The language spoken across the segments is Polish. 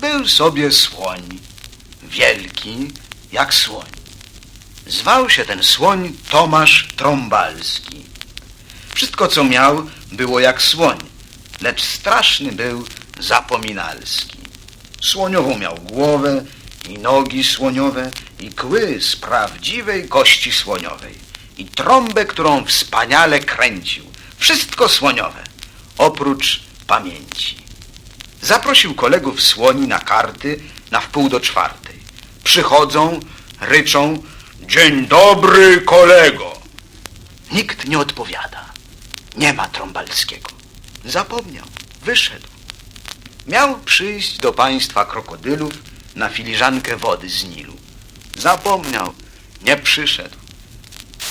był sobie słoń, wielki jak słoń. Zwał się ten słoń Tomasz Trąbalski. Wszystko, co miał, było jak słoń, lecz straszny był zapominalski. Słoniową miał głowę i nogi słoniowe i kły z prawdziwej kości słoniowej i trąbę, którą wspaniale kręcił. Wszystko słoniowe, oprócz pamięci. Zaprosił kolegów słoni na karty na wpół do czwartej. Przychodzą, ryczą, dzień dobry kolego. Nikt nie odpowiada. Nie ma Trąbalskiego. Zapomniał, wyszedł. Miał przyjść do państwa krokodylów na filiżankę wody z Nilu. Zapomniał, nie przyszedł.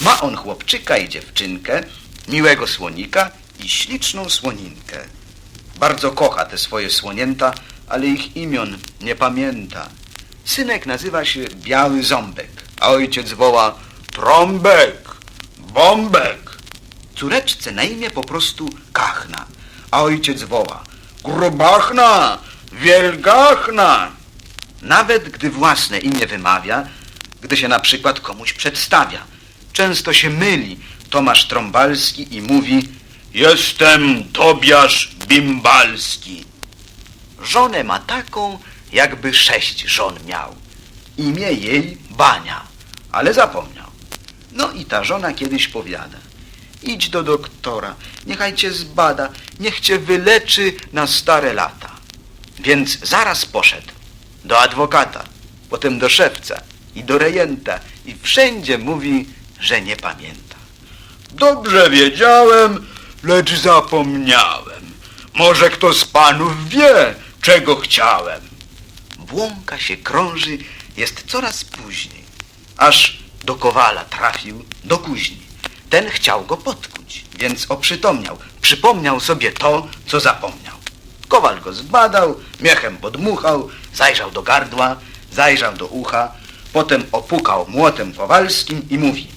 Ma on chłopczyka i dziewczynkę, miłego słonika i śliczną słoninkę. Bardzo kocha te swoje słonięta, ale ich imion nie pamięta. Synek nazywa się Biały Ząbek, a ojciec woła Trąbek, Bombek. Córeczce na imię po prostu Kachna, a ojciec woła Grubachna, Wielgachna. Nawet gdy własne imię wymawia, gdy się na przykład komuś przedstawia. Często się myli Tomasz Trąbalski i mówi Jestem Tobiasz Bimbalski. Żonę ma taką, jakby sześć żon miał. Imię jej Bania, ale zapomniał. No i ta żona kiedyś powiada. Idź do doktora, niechaj cię zbada, niech cię wyleczy na stare lata. Więc zaraz poszedł do adwokata, potem do szewca i do rejenta i wszędzie mówi, że nie pamięta. Dobrze wiedziałem, lecz zapomniałem. Może kto z panów wie, czego chciałem. Błąka się krąży, jest coraz później. Aż do Kowala trafił, do kuźni. Ten chciał go potkuć, więc oprzytomniał. Przypomniał sobie to, co zapomniał. Kowal go zbadał, miechem podmuchał, zajrzał do gardła, zajrzał do ucha, potem opukał młotem kowalskim i mówi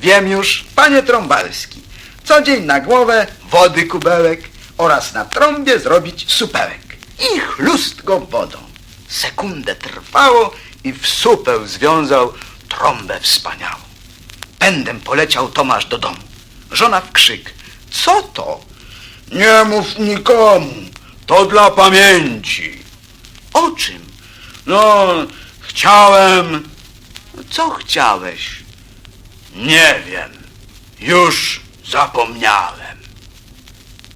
Wiem już, panie Trąbalski, co dzień na głowę wody kubełek oraz na trąbie zrobić supełek. I chlust go wodą. Sekundę trwało i w supeł związał trąbę wspaniałą. Pędem poleciał Tomasz do domu. Żona w krzyk. Co to? Nie mów nikomu. To dla pamięci. O czym? No, chciałem... Co chciałeś? Nie wiem. Już Zapomniałem.